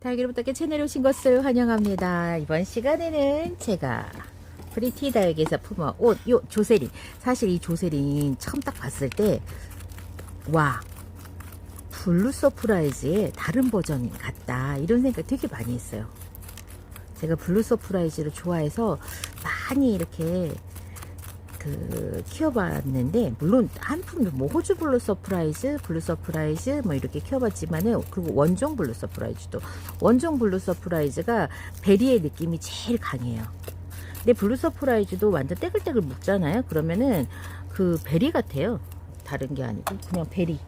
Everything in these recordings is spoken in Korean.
다육이로부터 채널에 오신 것을 환영합니다. 이번 시간에는 제가 프리티 다육에서 품어 옷, 요 조세린. 사실 이 조세린 처음 딱 봤을 때, 와, 블루 서프라이즈의 다른 버전 같다. 이런 생각 되게 많이 했어요. 제가 블루 서프라이즈를 좋아해서 많이 이렇게 그 키워봤는데 물론 한 품도 뭐 호주 블루 서프라이즈, 블루 서프라이즈 뭐 이렇게 키워봤지만은 그리고 원종 블루 서프라이즈도 원종 블루 서프라이즈가 베리의 느낌이 제일 강해요. 근데 블루 서프라이즈도 완전 떼글떼글 묵잖아요. 그러면은 그 베리 같아요. 다른 게 아니고 그냥 베리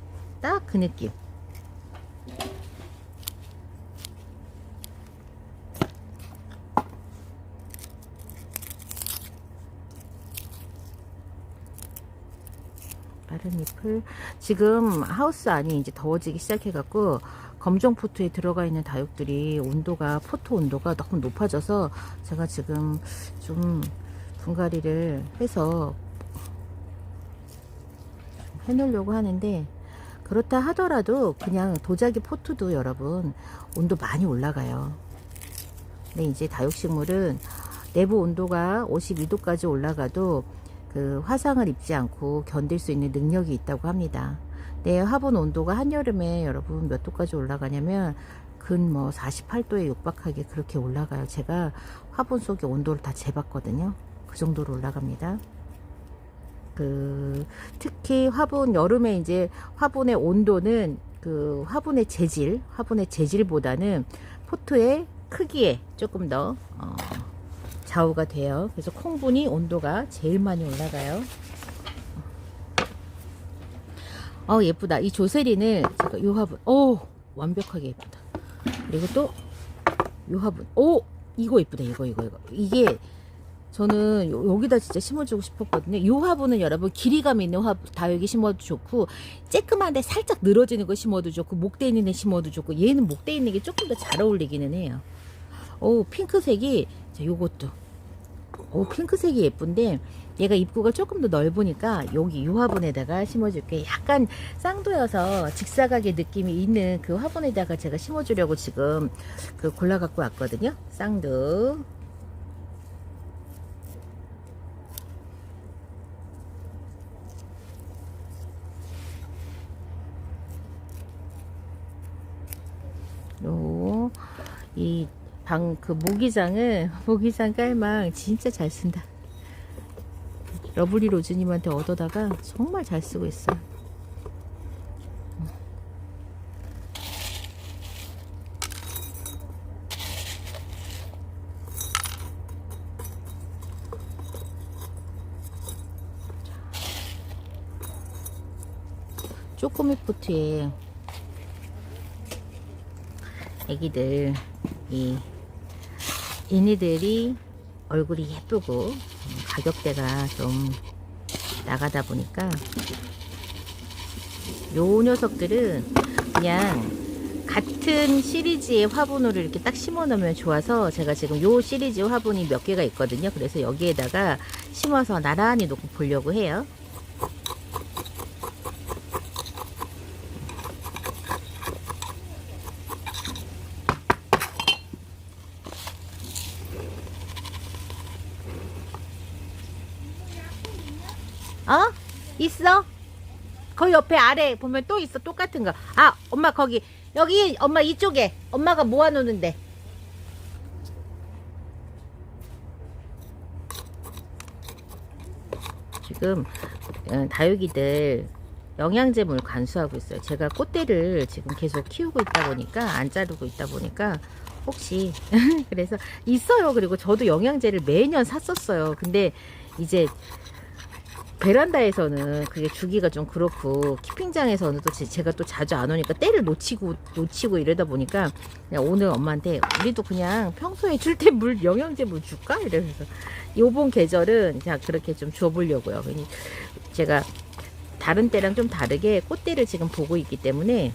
딱 그 느낌. 빠른 잎을 지금 하우스 안이 이제 더워지기 시작해 갖고 검정 포트에 들어가 있는 다육들이 온도가 포트 온도가 너무 높아져서 제가 지금 좀 분갈이를 해서 해놓으려고 하는데 그렇다 하더라도 그냥 도자기 포트도 여러분 온도 많이 올라가요. 근데 이제 다육식물은 내부 온도가 52도까지 올라가도 그 화상을 입지 않고 견딜 수 있는 능력이 있다고 합니다. 내 화분 온도가 한여름에 여러분 몇 도까지 올라가냐면 근 뭐 48도에 육박하게 그렇게 올라가요. 제가 화분 속의 온도를 다 재봤거든요. 그 정도로 올라갑니다. 그 특히 화분 여름에 이제 화분의 온도는 그 화분의 재질, 화분의 재질보다는 포트의 크기에 조금 더 어, 좌우가 돼요. 그래서 콩분이 온도가 제일 많이 올라가요. 어 예쁘다. 이 조세린을 제가 요 화분, 오 완벽하게 예쁘다. 그리고 또요 화분, 오 이거 예쁘다. 이거 이거 이거 이게 저는 요- 여기다 진짜 심어주고 싶었거든요. 요 화분은 여러분 길이감 있는 화 다육이 심어도 좋고 쬐끄만데 살짝 늘어지는 거 심어도 좋고 목대 있는 애 심어도 좋고 얘는 목대 있는 게 조금 더 잘 어울리기는 해요. 오 핑크색이 자 요것도. 오 핑크색이 예쁜데 얘가 입구가 조금 더 넓으니까 여기 이 화분에다가 심어줄게. 약간 쌍도여서 직사각의 느낌이 있는 그 화분에다가 제가 심어주려고 지금 그 골라 갖고 왔거든요. 쌍두. 요, 이 방, 그 모기장을, 모기장 깔망 진짜 잘 쓴다. 러블리 로즈님한테 얻어다가 정말 잘 쓰고 있어요. 쪼꼬미 포트에 애기들 이 얘네들이 얼굴이 예쁘고 음, 가격대가 좀 나가다 보니까 요 녀석들은 그냥 같은 시리즈의 화분으로 이렇게 딱 심어 놓으면 좋아서 제가 지금 요 시리즈 화분이 몇 개가 있거든요. 그래서 여기에다가 심어서 나란히 놓고 보려고 해요. 어? 있어? 거기 옆에 아래 보면 또 있어 똑같은 거. 아 엄마 거기 여기 엄마 이쪽에 엄마가 모아놓는데. 지금 어, 다육이들 영양제물 간수하고 있어요. 제가 꽃대를 지금 계속 키우고 있다 보니까 안 자르고 있다 보니까 혹시 그래서 있어요. 그리고 저도 영양제를 매년 샀었어요. 근데 이제 베란다에서는 그게 주기가 좀 그렇고 키핑장에서는 또 제- 제가 또 자주 안 오니까 때를 놓치고 놓치고 이러다 보니까 그냥 오늘 엄마한테 우리도 그냥 평소에 줄 때 물 영양제 물 줄까 이러면서 요번 계절은 그냥 그렇게 좀 줘보려고요. 제가 다른 때랑 좀 다르게 꽃대를 지금 보고 있기 때문에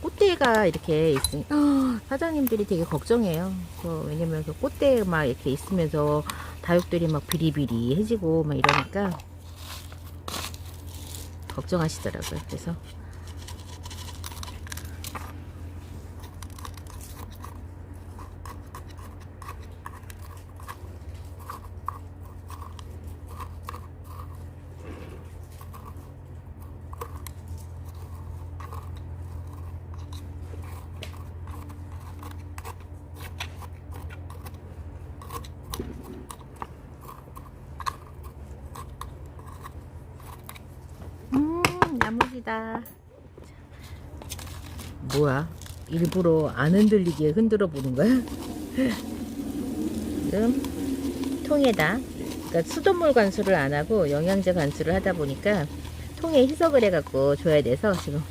꽃대가 이렇게 있으니 사장님들이 되게 걱정해요. 그 왜냐면 그 꽃대 막 이렇게 있으면서 다육들이 막 비리비리해지고 막 이러니까 걱정하시더라고요. 그래서 맞췄습니다. 뭐야? 일부러 안 흔들리게 흔들어 보는 거야? 지금 통에다 그러니까 수돗물 관수를 안 하고 영양제 관수를 하다 보니까 통에 희석을 해갖고 줘야 돼서 지금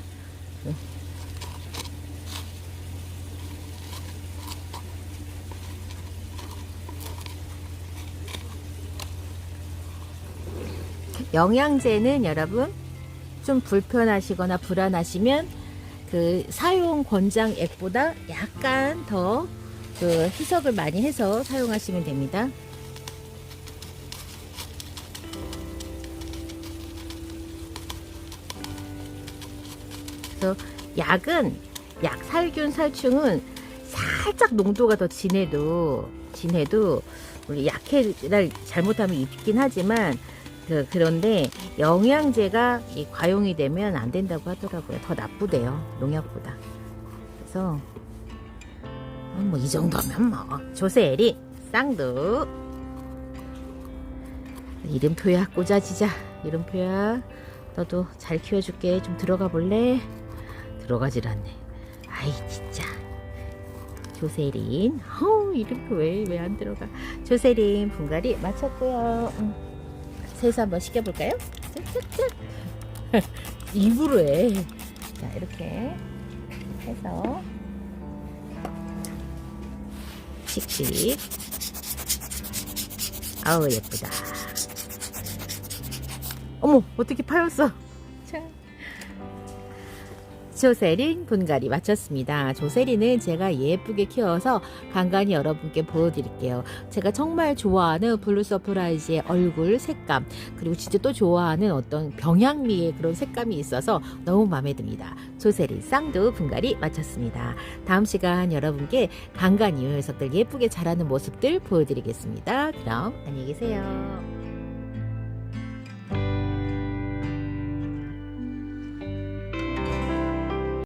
영양제는 여러분 좀 불편하시거나 불안하시면 그 사용 권장액보다 약간 더 그 희석을 많이 해서 사용하시면 됩니다. 그래서 약은 약 살균 살충은 살짝 농도가 더 진해도 진해도 우리 약해를 잘못하면 입긴 하지만 그, 그런데 영양제가 이 과용이 되면 안 된다고 하더라고요. 더 나쁘대요. 농약보다. 그래서 뭐 이 정도면 뭐. 조세리 쌍두. 이름표야 꽂아지자. 이름표야. 너도 잘 키워줄게. 좀 들어가 볼래? 들어가질 않네. 아이 진짜. 조세린 어우 이름표 왜 왜 안 들어가? 조세린 분갈이 마쳤고요. 음. 세수 한번 시켜볼까요? 입으로 해 자 이렇게 해서 칙칙 아우 예쁘다. 어머 어떻게 파였어? 참. 조세린 분갈이 마쳤습니다. 조세린은 제가 예쁘게 키워서 간간히 여러분께 보여드릴게요. 제가 정말 좋아하는 블루 서프라이즈의 얼굴 색감 그리고 진짜 또 좋아하는 어떤 병양미의 그런 색감이 있어서 너무 마음에 듭니다. 조세린 쌍두 분갈이 마쳤습니다. 다음 시간 여러분께 간간히 이 녀석들 예쁘게 자라는 모습들 보여드리겠습니다. 그럼 안녕히 계세요.